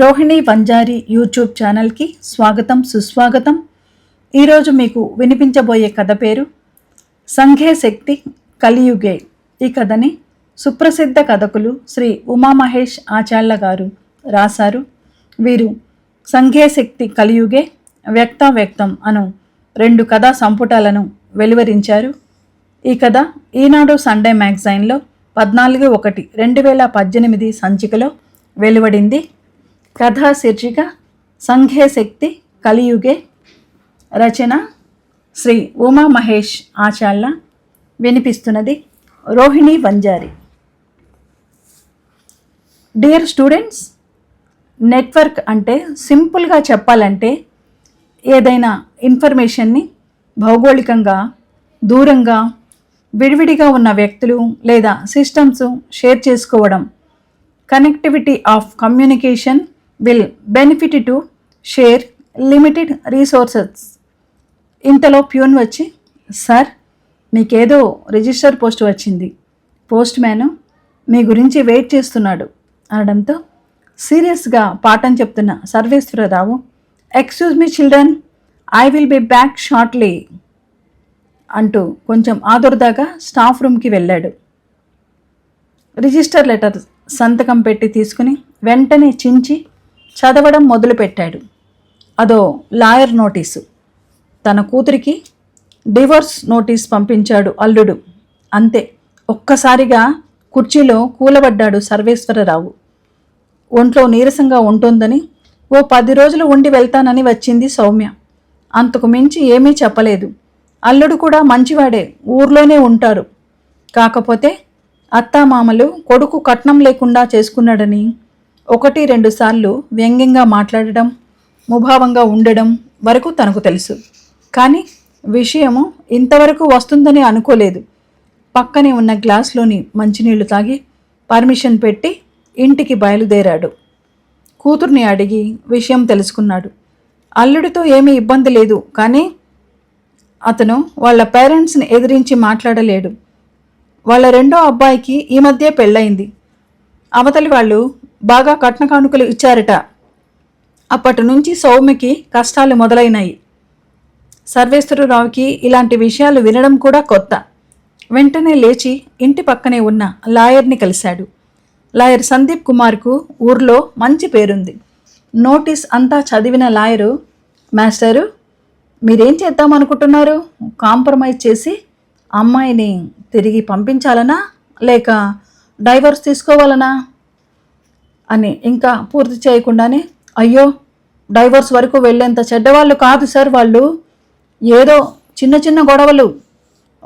Rohini Vanjari YouTube ఛానల్కి స్వాగతం సుస్వాగతం. ఈరోజు మీకు వినిపించబోయే కథ పేరు సంఘే శక్తి కలియుగే. ఈ కథని సుప్రసిద్ధ కథకులు శ్రీ ఉమామహేష్ ఆచార్య గారు రాశారు. వీరు సంఘే శక్తి కలియుగే వ్యక్త వ్యక్తం అను రెండు కథా సంపుటాలను వెలువరించారు. ఈ కథ ఈనాడు సండే మ్యాగజైన్లో పద్నాలుగు ఒకటి రెండు వేల పద్దెనిమిది సంచికలో వెలువడింది. కథా శీర్షిక సంఘే శక్తి కలియుగే రచన Shri Uma Mahesh Acharya. వినిపిస్తున్నది Rohini Vanjari. Dear students network అంటే సింపుల్గా చెప్పాలంటే ఏదైనా ఇన్ఫర్మేషన్ని భౌగోళికంగా దూరంగా విడివిడిగా ఉన్న వ్యక్తులు లేదా సిస్టమ్స్ షేర్ చేసుకోవడం connectivity of communication will benefit to share limited resources ఇంతలో ప్యూన్ వచ్చి సార్ మీకేదో రిజిస్టర్ పోస్ట్ వచ్చింది. పోస్ట్ మ్యాన్ మీ గురించి వెయిట్ చేస్తున్నాడు. అనడంతో సీరియస్గా పాఠం చెప్తున్న Sarveswararao excuse me children I will be back shortly. అంటూ కొంచెం ఆదుర్దాగా స్టాఫ్ రూమ్కి వెళ్ళాడు. రిజిస్టర్ లెటర్ సంతకం పెట్టి తీసుకుని వెంటనే చించి చదవడం మొదలుపెట్టాడు. అదో లాయర్ నోటీసు. తన కూతురికి డివోర్స్ నోటీస్ పంపించాడు అల్లుడు. అంతే ఒక్కసారిగా కుర్చీలో కూలబడ్డాడు సర్వేశ్వరరావు. ఒంట్లో నీరసంగా ఉంటుందని ఓ పది రోజులు ఉండి వెళ్తానని వచ్చింది సౌమ్య. అంతకు మించి ఏమీ చెప్పలేదు. అల్లుడు కూడా మంచివాడే ఊర్లోనే ఉంటారు. కాకపోతే అత్తామామలు కొడుకు కట్నం లేకుండా చేసుకున్నాడని ఒకటి రెండు సార్లు వ్యంగ్యంగా మాట్లాడడం ముభావంగా ఉండడం వరకు తనకు తెలుసు. కానీ విషయము ఇంతవరకు వస్తుందని అనుకోలేదు. పక్కనే ఉన్న గ్లాస్లోని మంచినీళ్ళు తాగి పర్మిషన్ పెట్టి ఇంటికి బయలుదేరాడు. కూతుర్ని అడిగి విషయం తెలుసుకున్నాడు. అల్లుడితో ఏమీ ఇబ్బంది లేదు కానీ అతను వాళ్ళ పేరెంట్స్ని ఎదిరించి మాట్లాడలేడు. వాళ్ళ రెండో అబ్బాయికి ఈ మధ్య పెళ్ళయింది. అవతలి వాళ్ళు బాగా కట్న కానుకలు ఇచ్చారట. అప్పటి నుంచి సౌమ్యకి కష్టాలు మొదలైనాయి. సర్వేశ్వరరావుకి ఇలాంటి విషయాలు వినడం కూడా కొత్త. వెంటనే లేచి ఇంటి పక్కనే ఉన్న లాయర్ని కలిశాడు. లాయర్ సందీప్ కుమార్కు ఊర్లో మంచి పేరుంది. నోటీస్ అంతా చదివిన లాయరు మాస్టరు మీరేం చేద్దామనుకుంటున్నారు? కాంప్రమైజ్ చేసి అమ్మాయిని తిరిగి పంపించాలనా? లేక డైవర్స్ తీసుకోవాలనా? అని ఇంకా పూర్తి చేయకుండానే అయ్యో డైవర్స్ వరకు వెళ్ళేంత చెడ్డవాళ్ళు కాదు సార్ వాళ్ళు. ఏదో చిన్న చిన్న గొడవలు.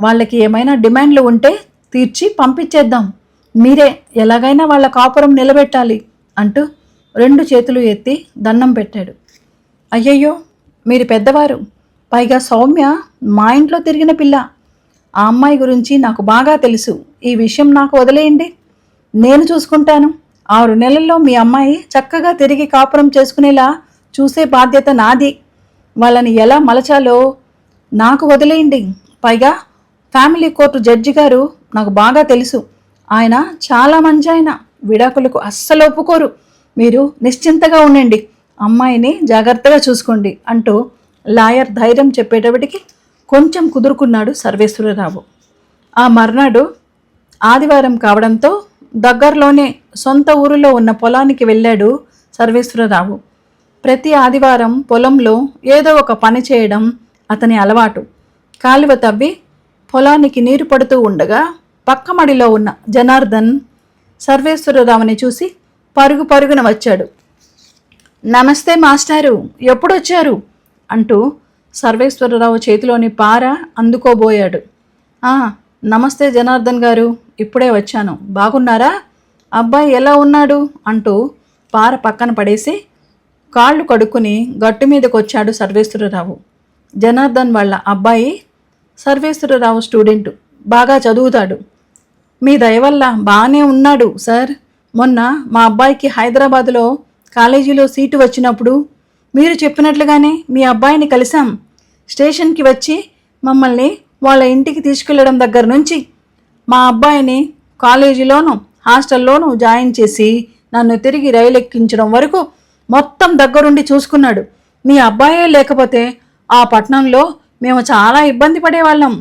వాళ్ళకి ఏమైనా డిమాండ్లు ఉంటే తీర్చి పంపించేద్దాం. మీరే ఎలాగైనా వాళ్ళ కాపురం నిలబెట్టాలి అంటూ రెండు చేతులు ఎత్తి దండం పెట్టాడు. అయ్యయ్యో మీరు పెద్దవారు. పైగా సౌమ్య మా ఇంట్లో తిరిగిన పిల్ల. ఆ అమ్మాయి గురించి నాకు బాగా తెలుసు. ఈ విషయం నాకు వదిలేయండి. నేను చూసుకుంటాను. ఆరు నెలల్లో మీ అమ్మాయి చక్కగా తిరిగి కాపురం చేసుకునేలా చూసే బాధ్యత నాది. వాళ్ళని ఎలా మలచాలో నాకు వదిలేయండి. పైగా ఫ్యామిలీ కోర్టు జడ్జి గారు నాకు బాగా తెలుసు. ఆయన చాలా మంచి ఆయన విడాకులకు అస్సలు ఒప్పుకోరు. మీరు నిశ్చింతగా ఉండండి. అమ్మాయిని జాగ్రత్తగా చూసుకోండి అంటూ లాయర్ ధైర్యం చెప్పేటప్పటికి కొంచెం కుదురుకున్నాడు సర్వేశ్వరరావు. ఆ మర్నాడు ఆదివారం కావడంతో దగ్గరలోనే సొంత ఊరిలో ఉన్న పొలానికి వెళ్ళాడు సర్వేశ్వరరావు. ప్రతి ఆదివారం పొలంలో ఏదో ఒక పని చేయడం అతని అలవాటు. కాలువ తవ్వి పొలానికి నీరు పడుతూ ఉండగా పక్కమడిలో ఉన్న జనార్దన్ సర్వేశ్వరరావుని చూసి పరుగు పరుగున వచ్చాడు. నమస్తే మాస్టారు ఎప్పుడొచ్చారు అంటూ సర్వేశ్వరరావు చేతిలోని పార అందుకోబోయాడు. నమస్తే జనార్దన్ గారు. ఇప్పుడే వచ్చాను. బాగున్నారా? అబ్బాయి ఎలా ఉన్నాడు? అంటూ పార పక్కన పడేసి కాళ్ళు కడుక్కుని గట్టు మీదకి వచ్చాడు సర్వేశ్వరరావు. జనార్దన్ వాళ్ళ అబ్బాయి సర్వేశ్వరరావు స్టూడెంట్. బాగా చదువుతాడు. మీ దయ వల్ల బాగానే ఉన్నాడు సార్. మొన్న మా అబ్బాయికి హైదరాబాదులో కాలేజీలో సీటు వచ్చినప్పుడు మీరు చెప్పినట్లుగానే మీ అబ్బాయిని కలిసాం స్టేషన్కి వచ్చి మమ్మల్ని వాళ్ళ ఇంటికి తీసుకెళ్ళడం దగ్గర నుంచి మా అబ్బాయిని కాలేజీలోను హాస్టల్లోనూ జాయిన్ చేసి నన్ను తిరిగి రైలు ఎక్కించడం వరకు మొత్తం దగ్గరుండి చూసుకున్నాడు. మీ అబ్బాయే లేకపోతే ఆ పట్టణంలో మేము చాలా ఇబ్బంది పడేవాళ్ళం.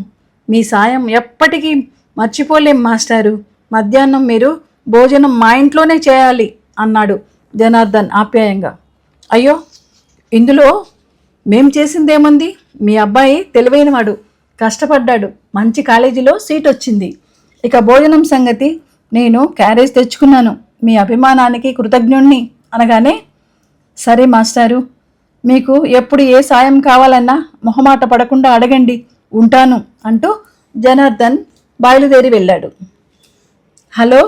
మీ సాయం ఎప్పటికీ మర్చిపోలేం మాస్టారు. మధ్యాహ్నం మీరు భోజనం మా ఇంట్లోనే చేయాలి అన్నాడు జనార్దన్ ఆప్యాయంగా. అయ్యో ఇందులో మేం చేసిందేముంది? మీ అబ్బాయి తెలివైనవాడు. కష్టపడ్డాడు. మంచి కాలేజీలో సీట్ వచ్చింది ఇక భోజనం సంగతి నేను క్యారేజ్ తెచ్చుకున్నాను. మీ అభిమానానికి కృతజ్ఞుణ్ణి అనగానే సరే మాస్టారు మీకు ఎప్పుడు ఏ సాయం కావాలన్నా మొహమాట పడకుండా అడగండి ఉంటాను అంటూ జనార్దన్ బయలుదేరి వెళ్ళాడు. హలో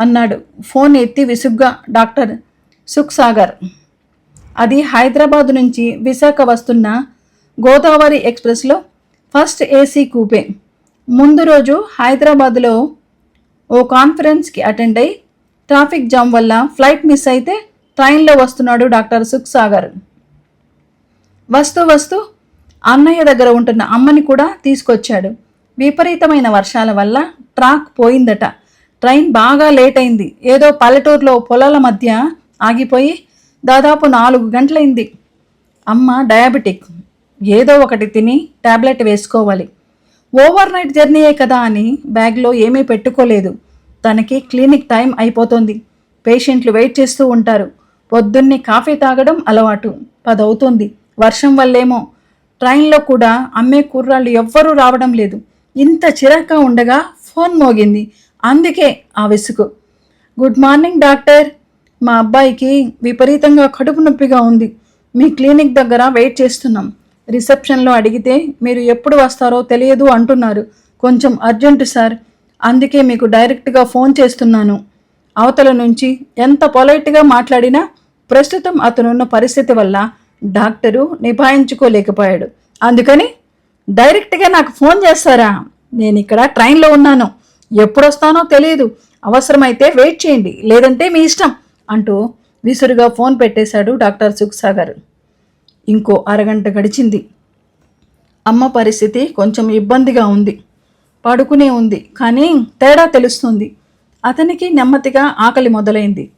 అన్నాడు. ఫోన్ ఎత్తి విసుగ్గా డాక్టర్ సుఖ్ సాగర్ అది హైదరాబాద్ నుంచి విశాఖ వస్తున్న గోదావరి ఎక్స్ప్రెస్లో ఫస్ట్ ఏసీ కూపే. ముందు రోజు హైదరాబాద్లో ఓ కాన్ఫరెన్స్కి అటెండ్ అయి ట్రాఫిక్ జామ్ వల్ల ఫ్లైట్ మిస్ అయితే ట్రైన్లో వస్తున్నాడు డాక్టర్ సుఖ్ సాగర్ వస్తూ వస్తూ అన్నయ్య దగ్గర ఉంటున్న అమ్మని కూడా తీసుకొచ్చాడు. విపరీతమైన వర్షాల వల్ల ట్రాక్ పోయిందట. ట్రైన్ బాగా లేట్ అయింది. ఏదో పల్లెటూరులో పొలాల మధ్య ఆగిపోయి దాదాపు నాలుగు గంటలైంది. అమ్మ డయాబెటిక్. ఏదో ఒకటి తిని టాబ్లెట్ వేసుకోవాలి. ఓవర్ నైట్ జర్నీయే కదా అని బ్యాగ్లో ఏమీ పెట్టుకోలేదు. తనకి క్లినిక్ టైం అయిపోతుంది. పేషెంట్లు వెయిట్ చేస్తూ ఉంటారు. పొద్దున్నే కాఫీ తాగడం అలవాటు. పదవుతుంది. వర్షం వల్లేమో. ట్రైన్లో కూడా అమ్మే కుర్రాళ్ళు ఎవ్వరూ రావడం లేదు. ఇంత చిరాగ్గా ఉండగా ఫోన్ మోగింది. అందుకే ఆ విసుగు. Good morning doctor. మా అబ్బాయికి విపరీతంగా కడుపు నొప్పిగా ఉంది. మీ క్లినిక్ దగ్గర వెయిట్ చేస్తున్నాం. రిసెప్షన్లో అడిగితే మీరు ఎప్పుడు వస్తారో తెలియదు అంటున్నారు. కొంచెం అర్జెంటు సార్. అందుకే మీకు డైరెక్ట్గా ఫోన్ చేస్తున్నాను. అవతల నుంచి ఎంత పొలైట్గా మాట్లాడినా ప్రస్తుతం అతనున్న పరిస్థితి వల్ల డాక్టరు నిభాయించుకోలేకపోయాడు. అందుకని డైరెక్ట్గా నాకు ఫోన్ చేస్తారా? నేను ఇక్కడ ట్రైన్లో ఉన్నాను. ఎప్పుడు వస్తానో తెలియదు. అవసరమైతే వెయిట్ చేయండి. లేదంటే మీ ఇష్టం అంటూ విసురుగా ఫోన్ పెట్టేశాడు డాక్టర్ సుఖ్సాగర్ ఇంకో అరగంట గడిచింది. అమ్మ పరిస్థితి కొంచెం ఇబ్బందిగా ఉంది. పడుకునే ఉంది. కానీ తేడా తెలుస్తుంది. అతనికి నెమ్మదిగా ఆకలి మొదలైంది.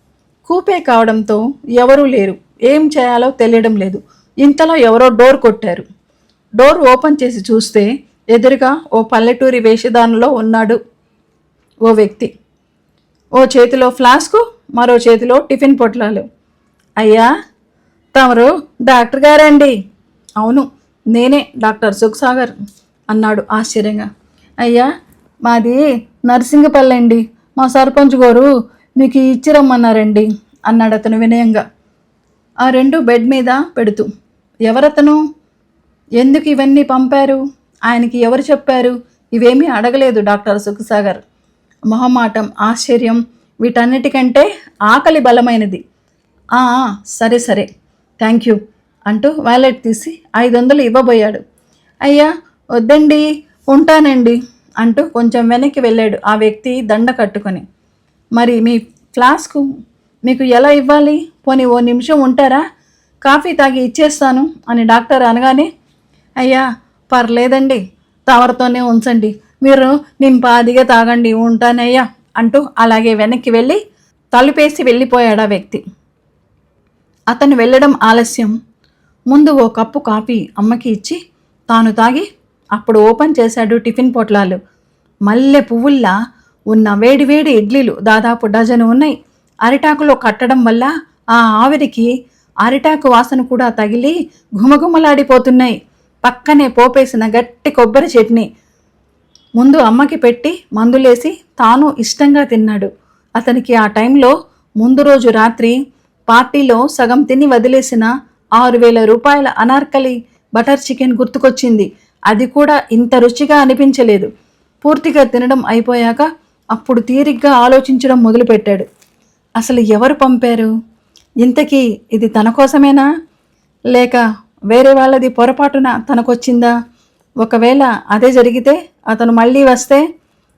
కూపే కావడంతో ఎవరూ లేరు. ఏం చేయాలో తెలియడం లేదు. ఇంతలో ఎవరో డోర్ కొట్టారు. డోర్ ఓపెన్ చేసి చూస్తే ఎదురుగా ఓ పల్లెటూరి వేషధారణలో ఉన్నాడు ఓ వ్యక్తి. ఓ చేతిలో ఫ్లాస్కు మరో చేతిలో టిఫిన్ పొట్లాలు. అయ్యా తమరు డాక్టర్ గారండి. అవును నేనే డాక్టర్ సుఖసాగర్ అన్నాడు ఆశ్చర్యంగా. అయ్యా మాది నర్సింగపల్లి అండి. మా సర్పంచ్ గారు మీకు ఇచ్చి రమ్మన్నారండి అన్నాడు అతను వినయంగా. ఆ రెండు బెడ్ మీద పెడుతూ ఎవరతను? ఎందుకు ఇవన్నీ పంపారు? ఆయనకి ఎవరు చెప్పారు? ఇవేమీ అడగలేదు డాక్టర్ సుఖసాగర్ మొహమాటం ఆశ్చర్యం వీటన్నిటికంటే ఆకలి బలమైనది. సరే సరే. థ్యాంక్ యూ అంటూ వ్యాలెట్ తీసి ఐదు వందలు ఇవ్వబోయాడు. అయ్యా వద్దండి ఉంటానండి అంటూ కొంచెం వెనక్కి వెళ్ళాడు ఆ వ్యక్తి దండ కట్టుకొని. మరి మీ ఫ్లాస్కు మీకు ఎలా ఇవ్వాలి? పోనీ ఓ నిమిషం ఉంటారా? కాఫీ తాగి ఇచ్చేస్తాను అని డాక్టర్ అనగానే అయ్యా పర్లేదండి తవరతోనే ఉంచండి. మీరు నింపాదిగా తాగండి ఉంటానయ్యా అంటూ అలాగే వెనక్కి వెళ్ళి తలుపేసి వెళ్ళిపోయాడు ఆ వ్యక్తి. అతను వెళ్ళడం ఆలస్యం. ముందు ఓ కప్పు కాఫీ అమ్మకి ఇచ్చి తాను తాగి అప్పుడు ఓపెన్ చేశాడు టిఫిన్ పొట్లాలు. మల్లె పువ్వుల్లా ఉన్న వేడివేడి ఇడ్లీలు దాదాపు డజను ఉన్నాయి. అరిటాకులో కట్టడం వల్ల ఆ ఆవిరికి అరిటాకు వాసన కూడా తగిలి ఘుమఘుమలాడిపోతున్నాయి. పక్కనే పోపేసిన గట్టి కొబ్బరి చట్నీ ముందు అమ్మకి పెట్టి మందులేసి తాను ఇష్టంగా తిన్నాడు. అతనికి ఆ టైంలో ముందు రోజు రాత్రి పార్టీలో సగం తిని వదిలేసిన ఆరు వేల రూపాయల అనార్కలి బటర్ చికెన్ గుర్తుకొచ్చింది. అది కూడా ఇంత రుచిగా అనిపించలేదు. పూర్తిగా తినడం అయిపోయాక అప్పుడు తీరిగ్గా ఆలోచించడం మొదలుపెట్టాడు. అసలు ఎవరు పంపారు? ఇంతకీ ఇది తన కోసమేనా? లేక వేరే వాళ్ళది పొరపాటున తనకొచ్చిందా? ఒకవేళ అదే జరిగితే అతను మళ్ళీ వస్తే?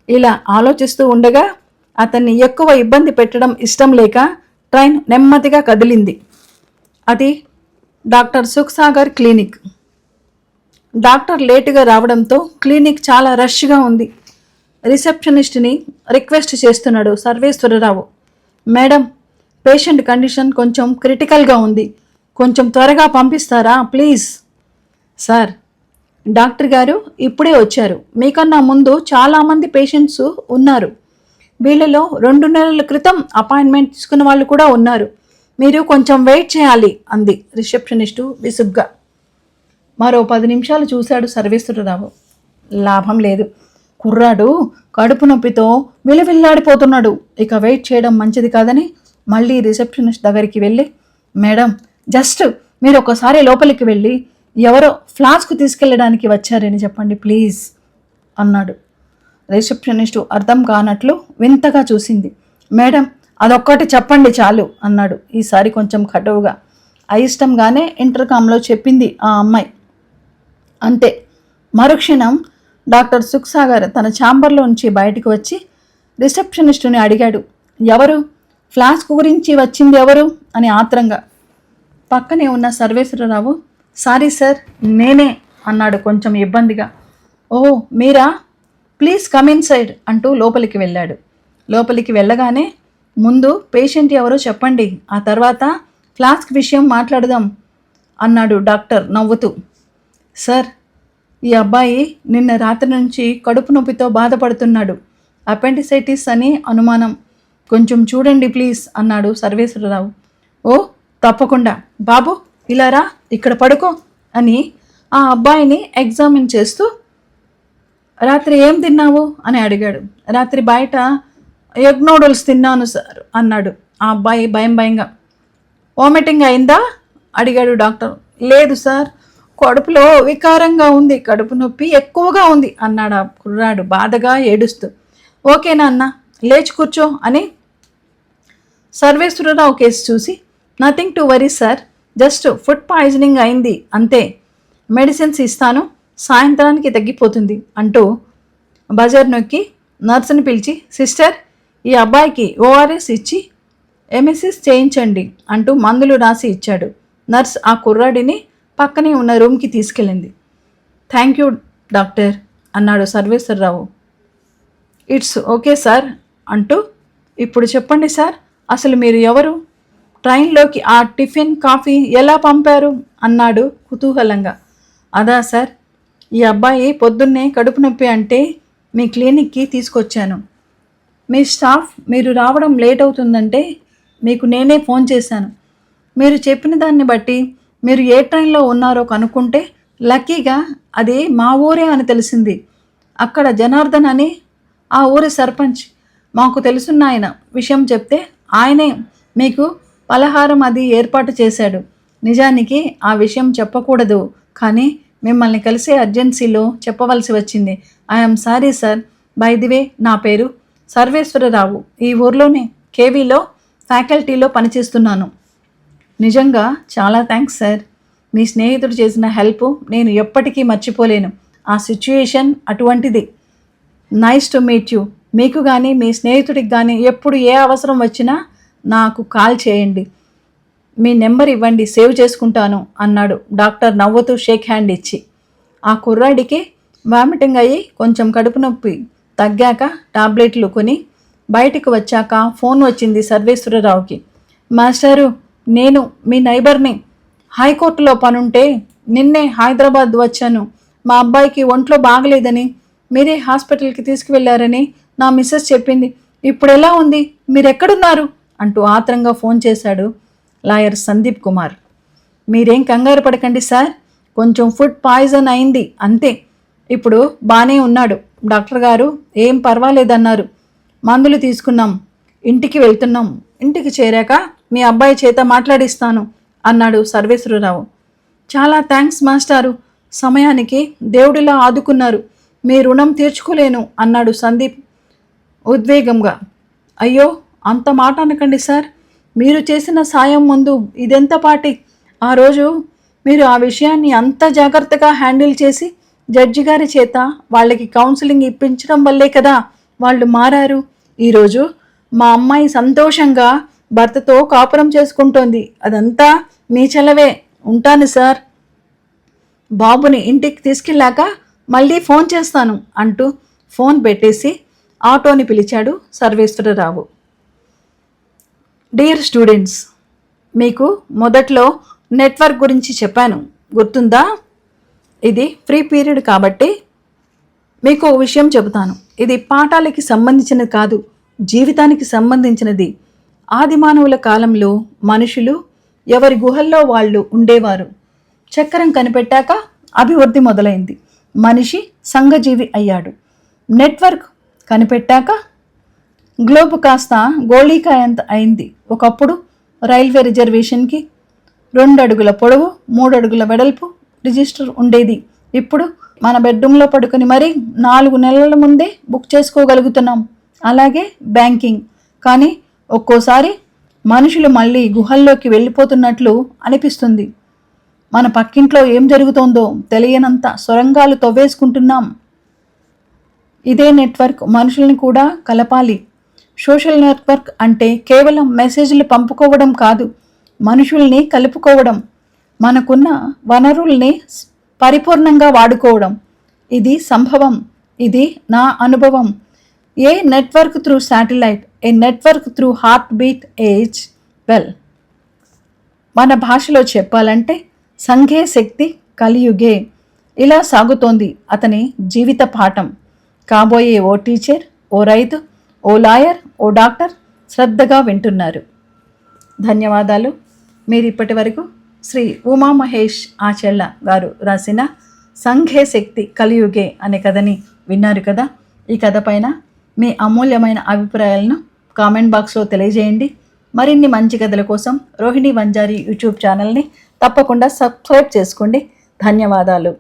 ఇలా ఆలోచిస్తూ ఉండగా అతన్ని ఎక్కువ ఇబ్బంది పెట్టడం ఇష్టం లేక ట్రైన్ నెమ్మదిగా కదిలింది. అది డాక్టర్ సుఖ్సాగర్ క్లినిక్. డాక్టర్ లేటుగా రావడంతో క్లినిక్ చాలా రష్గా ఉంది. రిసెప్షనిస్ట్ని రిక్వెస్ట్ చేస్తున్నాడు సర్వేశ్వరరావు. మేడం పేషెంట్ కండిషన్ కొంచెం క్రిటికల్గా ఉంది. కొంచెం త్వరగా పంపిస్తారా ప్లీజ్? సార్ డాక్టర్ గారు ఇప్పుడే వచ్చారు. మీకన్నా ముందు చాలామంది పేషెంట్స్ ఉన్నారు. వీళ్ళలో రెండు నెలల క్రితం అపాయింట్మెంట్ తీసుకున్న వాళ్ళు కూడా ఉన్నారు. మీరు కొంచెం వెయిట్ చేయాలి అంది రిసెప్షనిస్టు విసుగ్గా. మరో పది నిమిషాలు చూశాడు సర్వేశ్వరరావు. లాభం లేదు. కుర్రాడు కడుపు నొప్పితో విలవిల్లాడిపోతున్నాడు. ఇక వెయిట్ చేయడం మంచిది కాదని మళ్ళీ రిసెప్షనిస్ట్ దగ్గరికి వెళ్ళి మేడం జస్ట్ మీరు ఒకసారి లోపలికి వెళ్ళి ఎవరో ఫ్లాస్క్ తీసుకెళ్ళడానికి వచ్చారని చెప్పండి ప్లీజ్ అన్నాడు. రిసెప్షనిస్టు అర్థం కానట్లు వింతగా చూసింది. మేడం అదొక్కటి చెప్పండి చాలు అన్నాడు. ఈసారి కొంచెం కటువుగా. అయిష్టంగానే ఇంటర్కామ్లో చెప్పింది ఆ అమ్మాయి. అంతే. మరుక్షణం డాక్టర్ సుఖ్సాగర్ తన ఛాంబర్లో నుంచి బయటకు వచ్చి రిసెప్షనిస్టుని అడిగాడు. ఎవరు? ఫ్లాస్క్ గురించి వచ్చింది ఎవరు? అని ఆత్రంగా. పక్కనే ఉన్న సర్వేశ్వరరావు. సారీ సార్ నేనే అన్నాడు కొంచెం ఇబ్బందిగా. ఓ మీరా? ప్లీజ్ కమ్ ఇన్ సైడ్ అంటూ లోపలికి వెళ్ళాడు. లోపలికి వెళ్ళగానే ముందు పేషెంట్ ఎవరో చెప్పండి ఆ తర్వాత ఫ్లాస్క్ విషయం మాట్లాడదాం అన్నాడు డాక్టర్ నవ్వుతూ. సార్ ఈ అబ్బాయి నిన్న రాత్రి నుంచి కడుపు నొప్పితో బాధపడుతున్నాడు. అపెండిసైటిస్ అని అనుమానం. కొంచెం చూడండి ప్లీజ్ అన్నాడు సర్వేశ్వరరావు. ఓ తప్పకుండా. బాబు ఇలా రా ఇక్కడ పడుకో అని ఆ అబ్బాయిని ఎగ్జామిన్ చేస్తూ రాత్రి ఏం తిన్నావు? అని అడిగాడు. రాత్రి బయట ఎగ్ నూడిల్స్ తిన్నాను సార్ అన్నాడు. ఆ అబ్బాయి భయం భయంగా. వామిటింగ్ అయిందా? అడిగాడు డాక్టర్. లేదు సార్ కడుపులో వికారంగా ఉంది కడుపు నొప్పి ఎక్కువగా ఉంది అన్నాడు ఆ కుర్రాడు బాధగా ఏడుస్తూ. ఓకేనా అన్న లేచి కూర్చో అని సర్వేశ్వరరావు కేసు చూసి nothing to worry sir just food poisoning అయింది అంతే. మెడిసిన్స్ ఇస్తాను సాయంత్రానికి తగ్గిపోతుంది అంటూ బజార్ నొక్కి నర్సుని పిలిచి సిస్టర్ ఈ అబ్బాయికి ఓఆర్ఎస్ ఇచ్చి ఎంఎస్ఎస్ చేయించండి అంటూ మందులు రాసి ఇచ్చాడు. నర్స్ ఆ కుర్రాడిని పక్కనే ఉన్న రూమ్కి తీసుకెళ్ళింది. థ్యాంక్ యూ డాక్టర్ అన్నాడు సర్వేశ్వరరావు ఇట్స్ ఓకే సార్ అంటూ ఇప్పుడు చెప్పండి సార్ అసలు మీరు ఎవరు? ట్రైన్లోకి ఆ టిఫిన్ కాఫీ ఎలా పంపారు? అన్నాడు కుతూహలంగా. అదా సార్ ఈ అబ్బాయి పొద్దున్నే కడుపు నొప్పి అంటే మీ క్లినిక్కి తీసుకొచ్చాను. మీ స్టాఫ్ మీరు రావడం లేట్ అవుతుందంటే మీకు నేనే ఫోన్ చేశాను. మీరు చెప్పిన దాన్ని బట్టి మీరు ఏ ట్రైన్లో ఉన్నారో కనుక్కుంటే లక్కీగా అది మా ఊరే అని తెలిసింది. అక్కడ జనార్దన్ అని ఆ ఊరి సర్పంచ్ మాకు తెలుసున్న ఆయన విషయం చెప్తే ఆయనే మీకు పలహారం అది ఏర్పాటు చేశాడు. నిజానికి ఆ విషయం చెప్పకూడదు. కానీ మిమ్మల్ని కలిసే అర్జెన్సీలో చెప్పవలసి వచ్చింది. I'm sorry sir by the way నా పేరు సర్వేశ్వరరావు. ఈ ఊర్లోనే కేవీలో ఫ్యాకల్టీలో పనిచేస్తున్నాను. నిజంగా చాలా థ్యాంక్స్ సార్ మీ స్నేహితుడు చేసిన హెల్ప్ నేను ఎప్పటికీ మర్చిపోలేను. ఆ సిచ్యుయేషన్ అటువంటిది. నైస్ టు మీట్ యూ మీకు కానీ మీ స్నేహితుడికి కానీ ఎప్పుడు ఏ అవసరం వచ్చినా నాకు కాల్ చేయండి. మీ నెంబర్ ఇవ్వండి సేవ్ చేసుకుంటాను అన్నాడు. డాక్టర్ నవ్వుతూ షేక్ హ్యాండ్ ఇచ్చి. ఆ కుర్రాడికి వామిటింగ్ అయ్యి కొంచెం కడుపు నొప్పి తగ్గాక టాబ్లెట్లు కొని బయటికి వచ్చాక ఫోన్ వచ్చింది సర్వేశ్వరరావుకి. మాస్టారు నేను మీ నైబర్ని. హైకోర్టులో పనుంటే నిన్నే హైదరాబాద్ వచ్చాను. మా అబ్బాయికి ఒంట్లో బాగలేదని మీరే హాస్పిటల్కి తీసుకువెళ్ళారని నా మిస్సెస్ చెప్పింది. ఇప్పుడు ఎలా ఉంది? మీరెక్కడున్నారు? అంటూ ఆత్రంగా ఫోన్ చేశాడు లాయర్ సందీప్ కుమార్. మీరేం కంగారు పడకండి సార్. కొంచెం ఫుడ్ పాయిజన్ అయింది అంతే. ఇప్పుడు బాగానే ఉన్నాడు. డాక్టర్ గారు ఏం పర్వాలేదన్నారు. మందులు తీసుకున్నాం. ఇంటికి వెళ్తున్నాం. ఇంటికి చేరాక మీ అబ్బాయి చేత మాట్లాడిస్తాను అన్నాడు సర్వేశ్వరరావు. చాలా థ్యాంక్స్ మాస్టారు. సమయానికి దేవుడిలా ఆదుకున్నారు. మీ రుణం తీర్చుకోలేను అన్నాడు సందీప్ ఉద్వేగంగా. అయ్యో అంత మాట అనకండి సార్. మీరు చేసిన సాయం ముందు ఇదెంత పాటి? ఆ రోజు మీరు ఆ విషయాన్ని అంత జాగ్రత్తగా హ్యాండిల్ చేసి జడ్జి గారి చేత వాళ్ళకి కౌన్సిలింగ్ ఇప్పించడం వల్లే కదా వాళ్ళు మారారు. ఈరోజు మా అమ్మాయి సంతోషంగా భర్తతో కాపురం చేసుకుంటోంది. అదంతా మీ చెలవే. ఉంటాను సార్. బాబుని ఇంటికి తీసుకెళ్ళాక మళ్ళీ ఫోన్ చేస్తాను అంటూ ఫోన్ పెట్టేసి ఆటోని పిలిచాడు సర్వేశ్వరరావు. డియర్ స్టూడెంట్స్ మీకు మొదట్లో నెట్వర్క్ గురించి చెప్పాను. గుర్తుందా? ఇది ఫ్రీ పీరియడ్ కాబట్టి మీకు ఒక విషయం చెబుతాను. ఇది పాఠాలకి సంబంధించినది కాదు జీవితానికి సంబంధించినది. ఆదిమానవుల కాలంలో మనుషులు ఎవరి గుహల్లో వాళ్ళు ఉండేవారు. చక్రం కనిపెట్టాక అభివృద్ధి మొదలైంది. మనిషి సంఘజీవి అయ్యాడు. నెట్వర్క్ కనిపెట్టాక గ్లోబ్ కాస్త గోళీకాయంత అయింది. ఒకప్పుడు రైల్వే రిజర్వేషన్కి రెండు అడుగుల పొడవు మూడు అడుగుల వెడల్పు రిజిస్టర్ ఉండేది. ఇప్పుడు మన బెడ్రూమ్లో పడుకొని మరీ నాలుగు నెలల ముందే బుక్ చేసుకోగలుగుతున్నాం. అలాగే బ్యాంకింగ్. కానీ ఒక్కోసారి మనుషులు మళ్ళీ గుహల్లోకి వెళ్ళిపోతున్నట్లు అనిపిస్తుంది. మన పక్కింట్లో ఏం జరుగుతోందో తెలియనంత సొరంగాలు తవ్వేసుకుంటున్నాం. ఇదే నెట్వర్క్ మనుషుల్ని కూడా కలపాలి. సోషల్ నెట్వర్క్ అంటే కేవలం మెసేజ్లు పంపుకోవడం కాదు మనుషుల్ని కలుపుకోవడం మనకున్న వనరుల్ని పరిపూర్ణంగా వాడుకోవడం. ఇది సంభవం ఇది నా అనుభవం. A network through satellite a network through heart beat as well. మన భాషలో చెప్పాలంటే సంఘే శక్తి కలియుగే. ఇలా సాగుతోంది అతని జీవిత పాఠం. కాబోయే ఓ టీచర్ ఓ రైతు ఓ లాయర్ ఓ డాక్టర్ శ్రద్ధగా వింటున్నారు. ధన్యవాదాలు. మీరు ఇప్పటి వరకు శ్రీ ఉమామహేష్ ఆచెళ్ళ గారు రాసిన సంఘే శక్తి కలియుగే అనే కథని విన్నారు కదా. ఈ కథ పైన మీ అమూల్యమైన అభిప్రాయాలను కామెంట్ బాక్స్లో తెలియజేయండి. మరిన్ని మంచి కథల కోసం రోహిణి వంజారి యూట్యూబ్ ఛానల్ని తప్పకుండా సబ్స్క్రైబ్ చేసుకోండి. ధన్యవాదాలు.